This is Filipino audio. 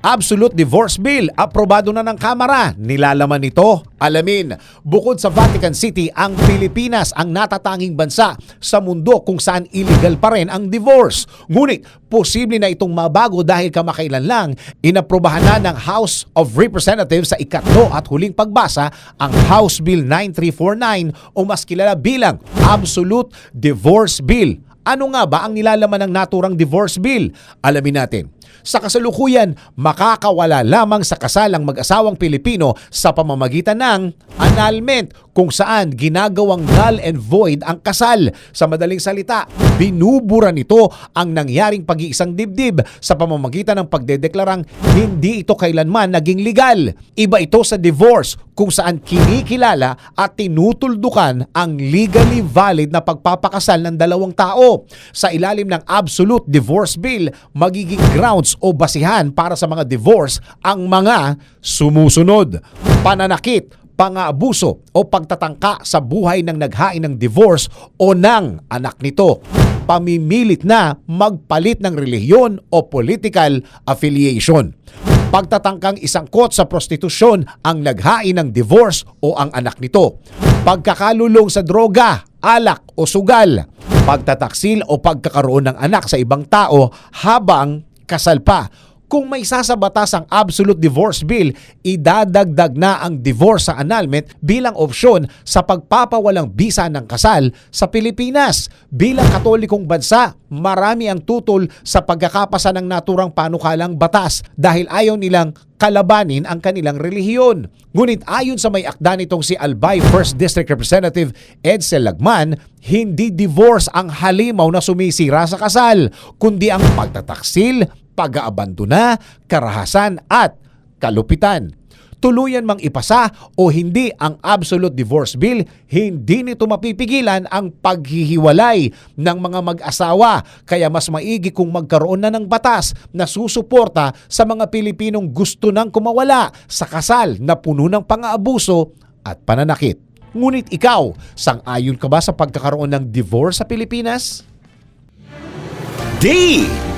Absolute Divorce Bill, aprobado na ng Kamara. Nilalaman nito, alamin, bukod sa Vatican City, ang Pilipinas ang natatanging bansa sa mundo kung saan illegal pa rin ang divorce. Ngunit, posible na itong mabago dahil kamakailan lang, inaprobahan na ng House of Representatives sa ikatlo at huling pagbasa ang House Bill 9349 o mas kilala bilang Absolute Divorce Bill. Ano nga ba ang nilalaman ng naturang divorce bill? Alamin natin. Sa kasalukuyan, makakawala lamang sa kasalang mag-asawang Pilipino sa pamamagitan ng annulment kung saan ginagawang null and void ang kasal. Sa madaling salita, binubura nito ang nangyaring pag-iisang dibdib sa pamamagitan ng pagdedeklarang hindi ito kailanman naging legal. Iba ito sa divorce kung saan kinikilala at tinutuldukan ang legally valid na pagpapakasal ng dalawang tao. Sa ilalim ng Absolute Divorce Bill, magiging grounds o basihan para sa mga divorce ang mga sumusunod. Pananakit, pang-aabuso o pagtatangka sa buhay ng naghain ng divorce o ng anak nito. Pamimilit na magpalit ng relihiyon o political affiliation. Pagtatangkang isangkot sa prostitusyon ang naghain ng divorce o ang anak nito. Pagkakalulong sa droga, alak o sugal. Pagtataksil o pagkakaroon ng anak sa ibang tao habang kasal pa. Kung may sasabatas ang Absolute Divorce Bill, idadagdag na ang divorce sa annulment bilang opsyon sa pagpapawalang bisa ng kasal sa Pilipinas. Bilang katolikong bansa, marami ang tutol sa pagkakapasa ng naturang panukalang batas dahil ayaw nilang kalabanin ang kanilang relihiyon. Ngunit ayon sa may akda nitong si Albay 1st District Representative Edsel Lagman, hindi divorce ang halimaw na sumisira sa kasal, kundi ang pagtataksil, pag-aabandona, karahasan at kalupitan. Tuluyan mang ipasa o hindi ang Absolute Divorce Bill, hindi nito mapipigilan ang paghihiwalay ng mga mag-asawa. Kaya mas maigi kung magkaroon na ng batas na susuporta sa mga Pilipinong gusto nang kumawala sa kasal na puno ng pang-aabuso at pananakit. Ngunit ikaw, sang-ayon ka ba sa pagkakaroon ng divorce sa Pilipinas?